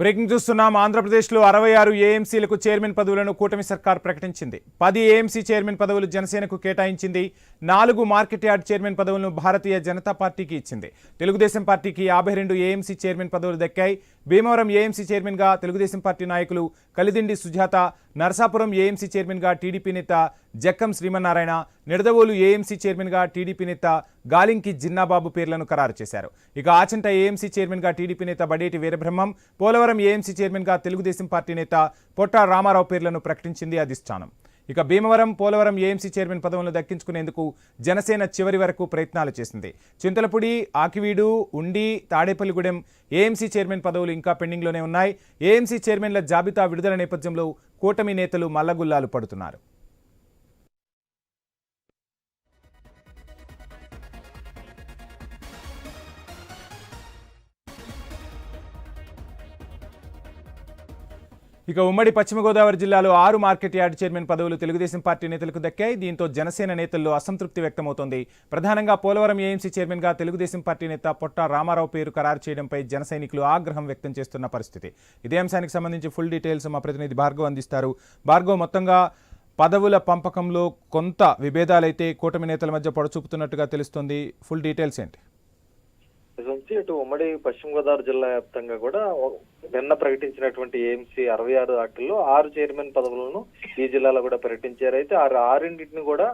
Breaking చూస్తున్నాం ఆంధ్రప్రదేశ్లో అరవై ఆరు ఏఎంసీలకు చైర్మన్ పదవులను కూటమి సర్కార్ ప్రకటించింది. పది ఏఎంసీ చైర్మన్ పదవులు జనసేనకు కేటాయించింది. నాలుగు మార్కెట్ యార్డ్ చైర్మన్ పదవులను భారతీయ జనతా పార్టీకి ఇచ్చింది. తెలుగుదేశం పార్టీకి యాభై రెండు ఏఎంసీ చైర్మన్ పదవులు దక్కాయి. భీమవరం ఏఎంసీ చైర్మన్గా తెలుగుదేశం పార్టీ నాయకులు కలిదిండి సుజాత నరసాపురం ఏఎంసీ చైర్మన్గా టీడీపీ నేత జక్కం శ్రీమన్నారాయణ నిడదవోలు ఏఎంసీ చైర్మన్గా టీడీపీ నేత గాలింకి జిన్నాబాబు పేర్లను ఖరారు చేశారు. ఇక ఆచంట ఏఎంసీ చైర్మన్గా టీడీపీ నేత బడేటి వీరబ్రహ్మం పోలవరం ఏఎంసీ చైర్మన్గా తెలుగుదేశం పార్టీ నేత పొట్ట రామారావు పేర్లను ప్రకటించింది అధిష్టానం. ఇక భీమవరం పోలవరం ఏఎంసీ చైర్మన్ పదవులను దక్కించుకునేందుకు జనసేన చివరి వరకు ప్రయత్నాలు చేసింది. చింతలపూడి ఆకివీడు ఉండి తాడేపల్లిగూడెం ఏఎంసీ చైర్మన్ పదవులు ఇంకా పెండింగ్లోనే ఉన్నాయి. ఏఎంసీ చైర్మన్ల జాబితా విడుదల నేపథ్యంలో కూటమి నేతలు మల్లగుల్లాలు పడుతున్నారు. ఇక ఉమ్మడి పశ్చిమ గోదావరి జిల్లాలో ఆరు మార్కెట్ యార్డ్ చైర్మన్ పదవులు తెలుగుదేశం పార్టీ నేతలకు దక్కాయి. దీంతో జనసేన నేతల్లో అసంతృప్తి వ్యక్తమవుతోంది. ప్రధానంగా పోలవరం ఏఎంసీ చైర్మన్గా తెలుగుదేశం పార్టీ నేత పొట్ట రామారావు పేరు ఖరారు చేయడంపై జన సైనికులు ఆగ్రహం వ్యక్తం చేస్తున్న పరిస్థితి. ఇదే అంశానికి సంబంధించి ఫుల్ డీటెయిల్స్ మా ప్రతినిధి భార్గవ్ అందిస్తారు. భార్గవ్ మొత్తంగా పదవుల పంపకంలో కొంత విభేదాలైతే కూటమి నేతల మధ్య పొడచూపుతున్నట్టుగా తెలుస్తోంది. ఫుల్ డీటెయిల్స్ ఏంటి? నుంచి ఇటు ఉమ్మడి పశ్చిమ గోదావరి జిల్లా వ్యాప్తంగా కూడా నిన్న ప్రకటించినటువంటి ఏఎంసీ అరవై ఆరు వాటిల్లో ఆరు చైర్మన్ పదవులను ఈ జిల్లాలో కూడా ప్రకటించారు. అయితే ఆ ఆరింటిని కూడా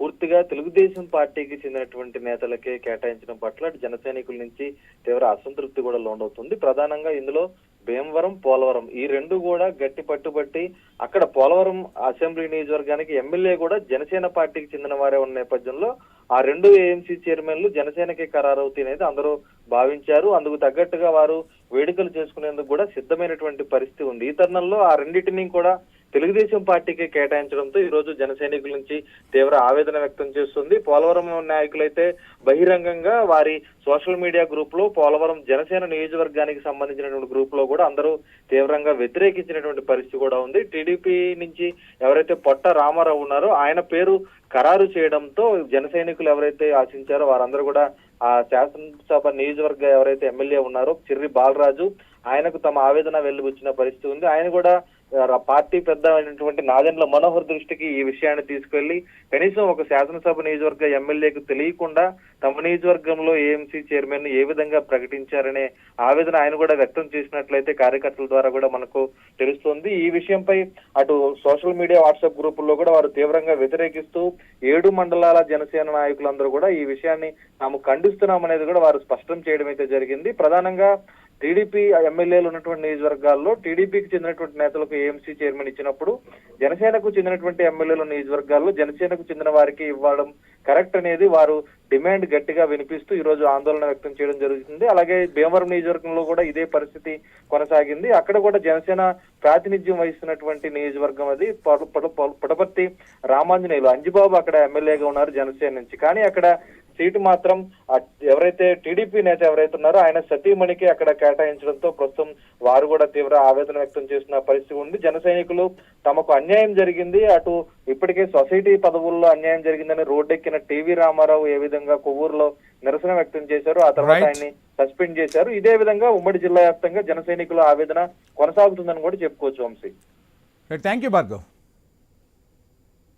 పూర్తిగా తెలుగుదేశం పార్టీకి చెందినటువంటి నేతలకే కేటాయించడం పట్ల అటు జన సైనికుల నుంచి తీవ్ర అసంతృప్తి కూడా లోనవుతుంది. ప్రధానంగా ఇందులో భీమవరం పోలవరం ఈ రెండు కూడా గట్టి పట్టుబట్టి అక్కడ పోలవరం అసెంబ్లీ నియోజకవర్గానికి ఎమ్మెల్యే కూడా జనసేన పార్టీకి చెందిన వారే ఉన్న నేపథ్యంలో ఆ రెండు ఏఎంసీ చైర్మన్లు జనసేనకే ఖరారవుతాయి అనేది అందరూ భావించారు. అందుకు తగ్గట్టుగా వారు వేడుకలు చేసుకునేందుకు కూడా సిద్ధమైనటువంటి పరిస్థితి ఉంది. ఈ తరుణంలో ఆ రెండింటినీ కూడా తెలుగుదేశం పార్టీకి కేటాయించడంతో ఈ రోజు జన సైనికుల నుంచి తీవ్ర ఆవేదన వ్యక్తం చేస్తుంది. పోలవరం నాయకులైతే బహిరంగంగా వారి సోషల్ మీడియా గ్రూప్లో పోలవరం జనసేన నియోజకవర్గానికి సంబంధించినటువంటి గ్రూప్లో కూడా అందరూ తీవ్రంగా వ్యతిరేకించినటువంటి పరిస్థితి కూడా ఉంది. టీడీపీ నుంచి ఎవరైతే పొట్ట రామారావు ఉన్నారో ఆయన పేరు ఖరారు చేయడంతో జన సైనికులు ఎవరైతే ఆశించారో వారందరూ కూడా ఆ శాసనసభ నియోజకవర్గ ఎవరైతే ఎమ్మెల్యే ఉన్నారో చిర్రి బాలరాజు ఆయనకు తమ ఆవేదన వెల్లుబుచ్చిన పరిస్థితి ఉంది. ఆయన కూడా పార్టీ పెద్ద అయినటువంటి నాదెండ్ల మనోహర్ దృష్టికి ఈ విషయాన్ని తీసుకెళ్ళి కనీసం ఒక శాసనసభ నియోజకవర్గ ఎమ్మెల్యేకు తెలియకుండా తమ నియోజకవర్గంలో ఏఎంసీ చైర్మన్ ఏ విధంగా ప్రకటించారనే ఆవేదన ఆయన కూడా వ్యక్తం చేసినట్లయితే కార్యకర్తల ద్వారా కూడా మనకు తెలుస్తోంది. ఈ విషయంపై అటు సోషల్ మీడియా వాట్సాప్ గ్రూపుల్లో కూడా వారు తీవ్రంగా వ్యతిరేకిస్తూ ఏడు మండలాల జనసేన నాయకులందరూ కూడా ఈ విషయాన్ని తాము ఖండిస్తున్నామనేది కూడా వారు స్పష్టం చేయడం అయితే జరిగింది. ప్రధానంగా టీడీపీ ఎమ్మెల్యేలు ఉన్నటువంటి నియోజకవర్గాల్లో టీడీపీకి చెందినటువంటి నేతలకు ఏఎంసీ చైర్మన్ ఇచ్చినప్పుడు జనసేనకు చెందినటువంటి ఎమ్మెల్యేలు నియోజకవర్గాల్లో జనసేనకు చెందిన వారికి ఇవ్వడం కరెక్ట్ అనేది వారు డిమాండ్ గట్టిగా వినిపిస్తూ ఈ రోజు ఆందోళన వ్యక్తం చేయడం జరుగుతుంది. అలాగే భీమవరం నియోజకవర్గంలో కూడా ఇదే పరిస్థితి కొనసాగింది. అక్కడ కూడా జనసేన ప్రాతినిధ్యం వహిస్తున్నటువంటి నియోజకవర్గం అది. పుటపర్తి రామాంజనేయులు అంజిబాబు అక్కడ ఎమ్మెల్యేగా ఉన్నారు జనసేన నుంచి. కానీ అక్కడ సీటు మాత్రం ఎవరైతే టీడీపీ నేత ఎవరైతే ఉన్నారో ఆయన సతీమణికి అక్కడ కేటాయించడంతో ప్రస్తుతం వారు కూడా తీవ్ర ఆవేదన వ్యక్తం చేస్తున్న పరిస్థితి ఉంది. జన సైనికులు తమకు అన్యాయం జరిగింది. అటు ఇప్పటికే సొసైటీ పదవుల్లో అన్యాయం జరిగిందని రోడ్డెక్కిన టీవీ రామారావు ఏ విధంగా కొవ్వూరులో నిరసన వ్యక్తం చేశారు ఆ తర్వాత. ఆయన్ని సస్పెండ్ చేశారు. ఇదే విధంగా ఉమ్మడి జిల్లా వ్యాప్తంగా జన సైనికుల ఆవేదన కొనసాగుతుందని కూడా చెప్పుకోవచ్చు వంశీ. Thank you Bhargav